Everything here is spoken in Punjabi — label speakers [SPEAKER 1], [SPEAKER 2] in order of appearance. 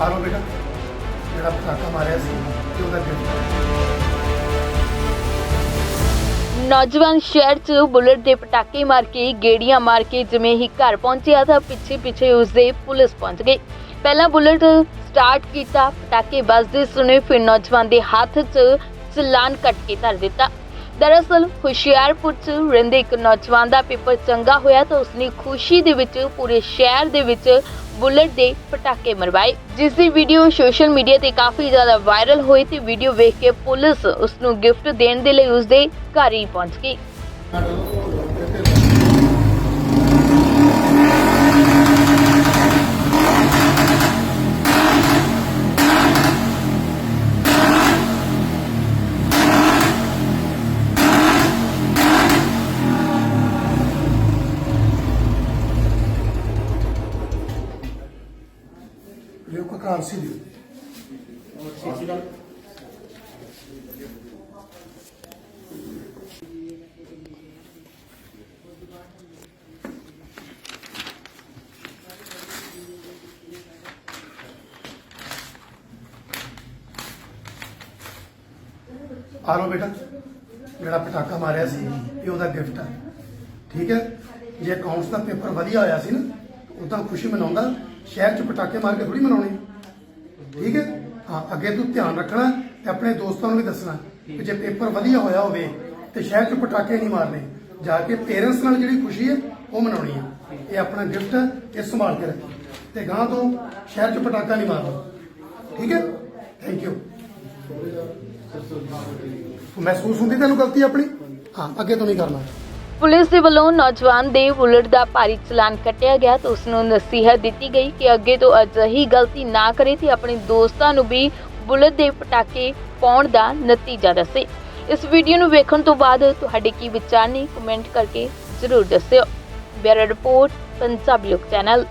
[SPEAKER 1] ਆਰੋਪੀ ਜਿਹੜਾ ਪਟਾਕਾ ਮਾਰਿਆ ਸੀ, ਤੇ ਉਹਦਾ ਗ੍ਰਿਫਤਾਰ ਨੌਜਵਾਨ ਸ਼ਹਿਰ 'ਚ ਬੁਲਟ ਦੇ ਪਟਾਕੇ ਮਾਰ ਕੇ, ਗੇੜੀਆਂ ਮਾਰ ਕੇ ਜਿਵੇਂ ਹੀ ਘਰ ਪਹੁੰਚਿਆ ਤਾਂ ਪਿੱਛੇ ਪਿੱਛੇ ਉਸਦੇ ਪੁਲਿਸ ਪਹੁੰਚ ਗਈ। ਪਹਿਲਾਂ ਬੁਲਟ ਸਟਾਰਟ ਕੀਤਾ, ਪਟਾਕੇ ਵੱਜਦੇ ਸੁਣੇ ਫਿਰ ਨੌਜਵਾਨ ਦੇ ਹੱਥ 'ਚ ਚਲਾਨ ਕੱਟ ਕੇ ਧਰ ਦਿੱਤਾ। ਦਰਅਸਲ, ਹੁਸ਼ਿਆਰਪੁਰ 'ਚ ਰਹਿੰਦੇ ਇੱਕ ਨੌਜਵਾਨ ਦਾ ਪੇਪਰ ਚੰਗਾ ਹੋਇਆ ਤਾਂ ਉਸਨੇ ਖੁਸ਼ੀ ਦੇ ਵਿੱਚ ਪੂਰੇ ਸ਼ਹਿਰ ਦੇ ਵਿੱਚ ਬੁਲਟ ਦੇ ਪਟਾਕੇ ਮਰਵਾਏ, ਜਿਸ ਦੀ ਵੀਡੀਓ ਸੋਸ਼ਲ ਮੀਡੀਆ ਤੇ ਕਾਫੀ ਜ਼ਿਆਦਾ ਵਾਇਰਲ ਹੋਈ ਤੇ ਵੀਡੀਓ ਵੇਖ ਕੇ ਪੁਲਿਸ ਉਸ ਨੂੰ ਗਿਫਟ ਦੇਣ ਦੇ ਲਈ ਉਸਦੇ ਘਰ ਹੀ ਪਹੁੰਚ ਗਈ।
[SPEAKER 2] ਲਿਓ ਕਕਾਰ ਸੀ ਦਿਓ ਬੇਟਾ, ਜਿਹੜਾ ਪਟਾਕਾ ਮਾਰਿਆ ਸੀ, ਇਹ ਉਹਦਾ ਗਿਫਟ ਹੈ ਠੀਕ ਹੈ? ਜੇ ਅਕਾਊਂਟਸ ਦਾ ਪੇਪਰ ਵਧੀਆ ਹੋਇਆ ਸੀ ਨਾ ਉਹ ਤਾਂ ਖੁਸ਼ੀ ਮਨਾਉਂਦਾ। ਸ਼ਹਿਰ 'ਚ ਪਟਾਕੇ ਮਾਰ ਕੇ ਥੋੜੀ ਮਨਾਉਣੇ। ਠੀਕ ਹੈ? ਹਾਂ ਅੱਗੇ ਤੂੰ ਧਿਆਨ ਰੱਖਣਾ ਤੇ ਆਪਣੇ ਦੋਸਤਾਂ ਨੂੰ ਵੀ ਦੱਸਣਾ ਕਿ ਜੇ ਪੇਪਰ ਵਧੀਆ ਹੋਇਆ ਹੋਵੇ ਤੇ ਸ਼ਹਿਰ 'ਚ ਪਟਾਕੇ ਨਹੀਂ ਮਾਰਨੇ ਜਾ ਕੇ ਪੇਰੈਂਟਸ ਨਾਲ ਜਿਹੜੀ ਖੁਸ਼ੀ ਹੈ ਉਹ ਮਨਾਉਣੀ ਹੈ। ਇਹ ਆਪਣਾ ਗਿਫਟ ਹੈ ਇਹ ਸੰਭਾਲ ਕੇ ਰੱਖੀ ਤੇ ਗਾਂ ਤੋਂ ਸ਼ਹਿਰ 'ਚ ਪਟਾਕਾ ਨਹੀਂ ਮਾਰਨਾ। ਠੀਕ ਹੈ? ਥੈਂਕ ਯੂ ਮਹਿਸੂਸ ਹੁੰਦੀ ਤੈਨੂੰ ਗਲਤੀ ਆਪਣੀ? ਹਾਂ ਅੱਗੇ ਤੋਂ ਨਹੀਂ ਕਰਨਾ।
[SPEAKER 1] ਪੁਲਿਸ ਦੇ ਵੱਲੋਂ ਨੌਜਵਾਨ ਦੇ ਬੁਲਟ ਦਾ ਭਾਰੀ ਚਲਾਨ ਕੱਟਿਆ ਗਿਆ ਤੇ ਉਸ ਨੂੰ ਨਸੀਹਤ ਦਿੱਤੀ ਗਈ ਕਿ ਅੱਗੇ ਤੋਂ ਅਜਿਹੀ ਗਲਤੀ ਨਾ ਕਰੇ ਤੇ ਆਪਣੇ ਦੋਸਤਾਂ ਨੂੰ ਵੀ ਬੁਲਟ ਦੇ ਪਟਾਕੇ ਪਾਉਣ ਦਾ ਨਤੀਜਾ ਦੱਸੇ। ਇਸ ਵੀਡੀਓ ਨੂੰ ਵੇਖਣ ਤੋਂ ਬਾਅਦ ਤੁਹਾਡੇ ਕੀ ਵਿਚਾਰ ਨੇ ਕਮੈਂਟ ਕਰਕੇ ਜ਼ਰੂਰ ਦੱਸਿਓ। ਬਿਊਰੋ ਰਿਪੋਰਟ, ਪੰਜਾਬੀ ਲੋਕ ਚੈਨਲ।